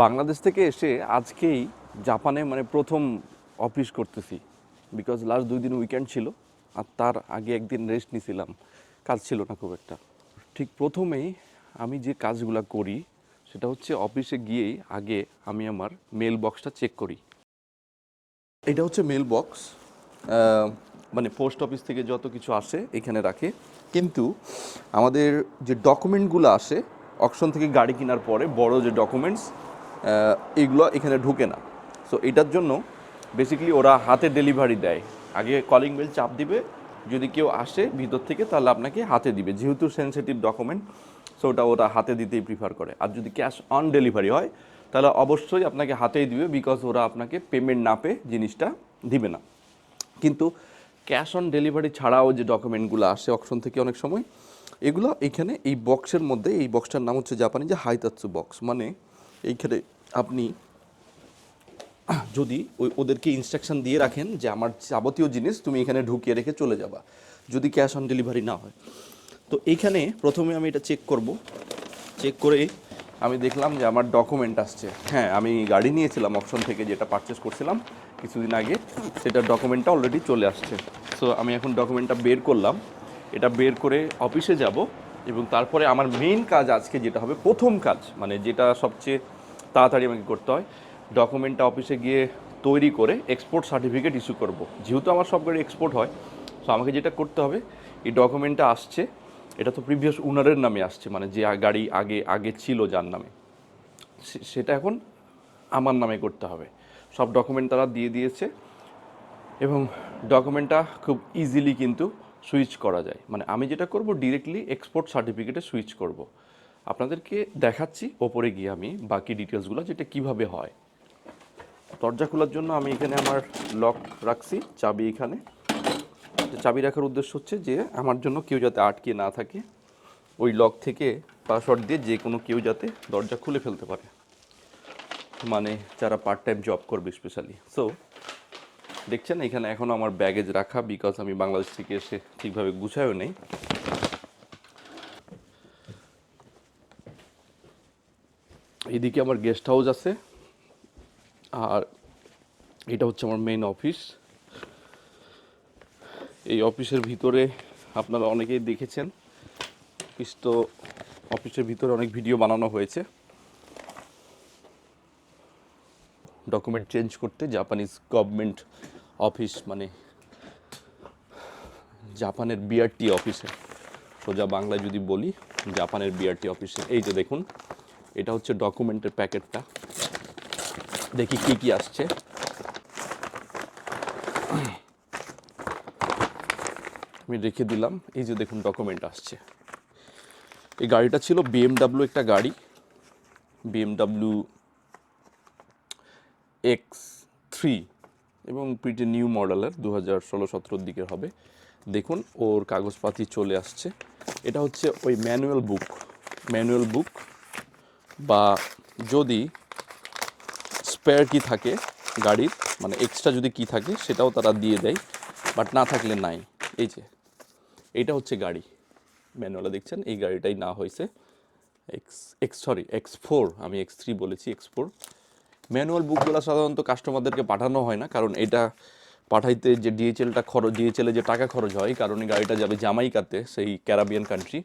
বাংলাদেশ থেকে এসে আজকেই জাপানে মানে প্রথম অফিস করতেছি। বিকজ লাস্ট দুই দিন উইকেন্ড ছিল, আর তার আগে একদিন রেস্ট নিছিলাম। কাজ ছিল না খুব একটা। ঠিক প্রথমেই আমি যে কাজগুলো করি, সেটা হচ্ছে অফিসে গিয়েই আগে আমি আমার মেল বক্সটা চেক করি। এটা হচ্ছে মেল বক্স মানে পোস্ট অফিস থেকে যত কিছু আসে এখানে রাখে। কিন্তু আমাদের যে ডকুমেন্টগুলো আসে অকশন থেকে গাড়ি কেনার পরে বড় যে ডকুমেন্টস এগুলো এখানে ঢুকে না। সো এটার জন্য বেসিক্যালি ওরা হাতে ডেলিভারি দেয়। আগে কলিং বেল চাপ দিবে, যদি কেউ আসে ভিতর থেকে তাহলে আপনাকে হাতে দিবে, যেহেতু সেন্সিটিভ ডকুমেন্ট সো ওটা ওরা হাতে দিতেই প্রিফার করে। আর যদি ক্যাশ অন ডেলিভারি হয়, তাহলে অবশ্যই আপনাকে হাতেই দিবে বিকজ ওরা আপনাকে পেমেন্ট না পেয়ে জিনিসটা দিবে না। কিন্তু ক্যাশ অন ডেলিভারি ছাড়াও যে ডকুমেন্টগুলো আসে অপশন থেকে অনেক সময়, এগুলো এখানে এই বক্সের মধ্যে, এই বক্সটার নাম হচ্ছে জাপানি যে হাইতাৎসু বক্স মানে এইখানে আপনি যদি ওই ওদেরকে ইনস্ট্রাকশন দিয়ে রাখেন যে আমার যাবতীয় জিনিস তুমি এখানে ঢুকিয়ে রেখে চলে যাবা, যদি ক্যাশ অন ডেলিভারি না হয়। তো এইখানে প্রথমে আমি এটা চেক করব। চেক করে আমি দেখলাম যে আমার ডকুমেন্ট আসছে। হ্যাঁ আমি গাড়ি নিয়েছিলাম অপশন থেকে যেটা পারচেস করছিলাম কিছুদিন আগে, সেটার ডকুমেন্টটা অলরেডি চলে আসছে। সো আমি এখন ডকুমেন্টটা বের করলাম। এটা বের করে অফিসে যাব এবং তারপরে আমার মেইন কাজ আজকে যেটা হবে, প্রথম কাজ মানে যেটা সবচেয়ে তাড়াতাড়ি আমাকে করতে হয়। ডকুমেন্টটা অফিসে গিয়ে তৈরি করে এক্সপোর্ট সার্টিফিকেট ইস্যু করব। যেহেতু আমার সব গাড়ি এক্সপোর্ট হয় সো আমাকে যেটা করতে হবে, এই ডকুমেন্টটা আসছে, এটা তো প্রিভিয়াস ওনারের নামে আসছে মানে যে গাড়ি আগে আগে ছিল যার নামে। সেটা এখন আমার নামে করতে হবে। সব ডকুমেন্ট তারা দিয়ে দিয়েছে এবং ডকুমেন্টটা খুব ইজিলি কিন্তু সুইচ করা যায়। মানে আমি যেটা করব ডিরেক্টলি এক্সপোর্ট সার্টিফিকেটে সুইচ করব। আপনাদেরকে দেখাচ্ছি, ওপরে গিয়ে আমি বাকি ডিটেলসগুলো যেটা কীভাবে হয়। দরজা খোলার জন্য আমি এখানে আমার লক রাখছি, চাবি এখানে। চাবি রাখার উদ্দেশ্য হচ্ছে যে, আমার জন্য কেউ যাতে আটকে না থাকে, ওই লক থেকে পাসওয়ার্ড দিয়ে যে কোনো কেউ যাতে দরজা খুলে ফেলতে পারে। মানে যারা পার্ট টাইম জব করবে স্পেশালি সো দেখছেন এখানে এখনও আমার ব্যাগেজ রাখা বিকজ আমি বাংলাদেশ থেকে এসে ঠিকভাবে গুছায়ও নেই। এদিকে আমার গেস্ট হাউস আছে। আর এটা হচ্ছে আমার মেইন অফিস এই অফিসের ভিতরে আপনারা অনেকেই দেখেছেন অফিস তো অফিসের ভিতরে অনেক ভিডিও বানানো হয়েছে। ডকুমেন্ট চেঞ্জ করতে জাপানিজ গভর্নমেন্ট অফিস মানে জাপানের বিআরটি অফিসে সোজা বাংলায় যদি বলি জাপানের বিআরটি অফিসে এই যে দেখুন এটা হচ্ছে ডকুমেন্টের প্যাকেটটা দেখি কি কি আসছে। আমি রেখে দিলাম, এই যে দেখুন ডকুমেন্ট আসছে। এই গাড়িটা ছিল বিএমডাব্লিউ একটা গাড়ি বিএমডাব্লিউ এক্স থ্রি এবং প্রিটি নিউ মডেলের দু হাজার ষোলো সতেরোর দিকে হবে। দেখুন, ওর কাগজপাতি চলে আসছে। এটা হচ্ছে ওই ম্যানুয়াল বুক ম্যানুয়াল বুক বা যদি স্পেয়ার কি থাকে গাড়ির মানে এক্সট্রা যদি কি থাকে, সেটাও তারা দিয়ে দেয় বাট না থাকলে নাই। এই যে এইটা হচ্ছে গাড়ি। ম্যানুয়ালে দেখছেন, এই গাড়িটাই না হয়েছে। X X sorry X four আমি এক্স থ্রি বলেছি এক্স ফোর ম্যানুয়াল বুকগুলো সাধারণত কাস্টমারদেরকে পাঠানো হয় না, কারণ এটা পাঠাইতে যে ডিএচএলটা খরচ ডিএচএলে যে টাকা খরচ হয় কারণ গাড়িটা যাবে জামাইকাতে, সেই ক্যারাবিয়ান কান্ট্রি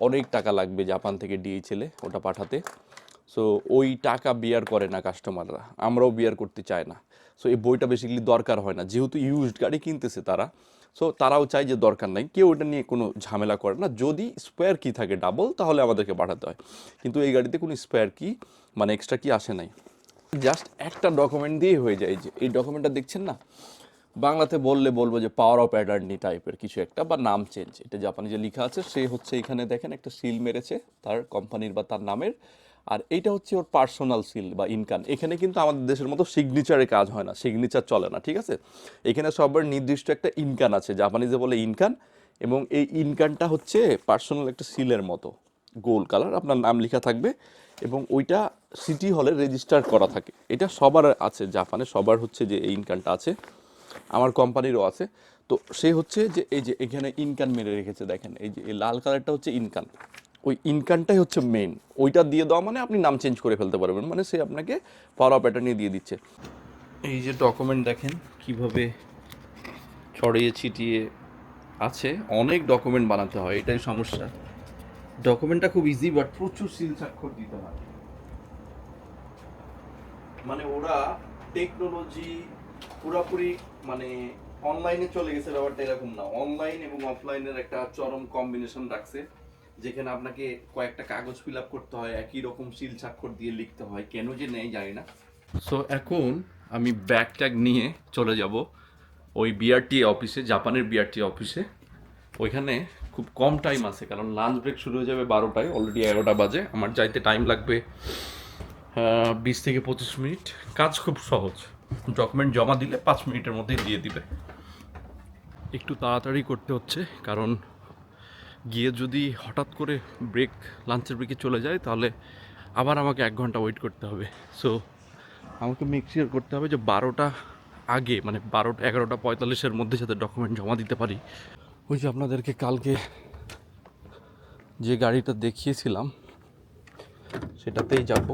অনেক টাকা লাগবে জাপান থেকে ডিএচএলে ওটা পাঠাতে। সো ওই টাকা বিয়ার করে না কাস্টমাররা আমরাও বিয়ার করতে চাই না। সো এই বইটা বেসিক্যালি দরকার হয় না। যেহেতু ইউজড গাড়ি কিনতেছে তারা সো তারাও চায় যে দরকার নাই। কেউ ওটা নিয়ে কোনো ঝামেলা করে না। যদি স্পেয়ার কি থাকে ডাবল তাহলে আমাদেরকে পাঠাতে হয়। কিন্তু এই গাড়িতে কোনো স্পেয়ার কি মানে এক্সট্রা কি আসে নাই। জাস্ট একটা ডকুমেন্ট দিয়ে হয়ে যায়। যে, এই ডকুমেন্টটা দেখছেন না? বাংলাতে বললে বলব যে পাওয়ার অফ অ্যাটার্নি টাইপের কিছু একটা বা নাম চেঞ্জ এটা জাপানি যে লেখা আছে, সে হচ্ছে এখানে দেখেন একটা সিল মেরেছে তার কোম্পানির বা তার নামের। আর এইটা হচ্ছে ওর পার্সোনাল সিল বা ইনকাম এখানে কিন্তু আমাদের দেশের মতো সিগনেচারে কাজ হয় না সিগনেচার চলে না, ঠিক আছে? এখানে সবার নির্দিষ্ট একটা ইনকাম আছে জাপানিজে বলে ইনকাম এবং এই ইনকামটা হচ্ছে পার্সোনাল একটা সিলের মতো গোল কালার আপনার নাম লেখা থাকবে, এবং ওইটা সিটি হলে রেজিস্টার করা থাকে। এটা সবার আছে জাপানে সবার হচ্ছে যে এই ইনকামটা আছে। আমার কোম্পানিরও আছে। তো সে হচ্ছে যে, এই যে এখানে ইনকাম মেরে রেখেছে, দেখেন, এই যে এই লাল কালারটা হচ্ছে ইনকাম ওই ইনকামটাই হচ্ছে মেইন ওইটা দিয়ে দেওয়া মানে আপনি নাম চেঞ্জ করে ফেলতে পারবেন মানে সে আপনাকে পাওয়ার প্যাটার্নে দিয়ে দিচ্ছে। এই যে ডকুমেন্ট দেখেন, কীভাবে ছড়িয়ে ছিটিয়ে আছে, অনেক ডকুমেন্ট বানাতে হয়, এটাই সমস্যা। ডকুমেন্টটা খুব ইজি বাট প্রচুর সিল স্বাক্ষর দিতে হয়। মানে ওরা টেকনোলজি পুরোপুরি মানে অনলাইনে চলে গেছে ব্যাপারটা এরকম না। অনলাইন এবং অফলাইনের একটা চরম কম্বিনেশন রাখছে, যেখানে আপনাকে কয়েকটা কাগজ ফিল আপ করতে হয়, একই রকম সিল স্বাক্ষর দিয়ে লিখতে হয়, কেন যে নেই জানি না। সো এখন আমি ব্যাগ ট্যাগ নিয়ে চলে যাব ওই বিআরটি অফিসে জাপানের বিআরটি অফিসে ওইখানে খুব কম টাইম আছে, কারণ লাঞ্চ ব্রেক শুরু হয়ে যাবে বারোটায় অলরেডি এগারোটা বাজে। আমার যাইতে টাইম লাগবে বিশ থেকে পঁচিশ মিনিট। কাজ খুব সহজ। ডকুমেন্ট জমা দিলে পাঁচ মিনিটের মধ্যেই দিয়ে দিবে। একটু তাড়াতাড়ি করতে হচ্ছে, কারণ গিয়ে যদি হঠাৎ করে ব্রেক লাঞ্চের ব্রেকে চলে যায়, তাহলে আবার আমাকে এক ঘণ্টা ওয়েট করতে হবে। সো আমাকে মেক শিওর করতে হবে যে বারোটা আগে মানে বারোটা এগারোটা পঁয়তাল্লিশের মধ্যে যাতে ডকুমেন্ট জমা দিতে পারি। ওই যে আপনাদেরকে কালকে যে গাড়িটা দেখিয়েছিলাম, সেটাতেই যাব।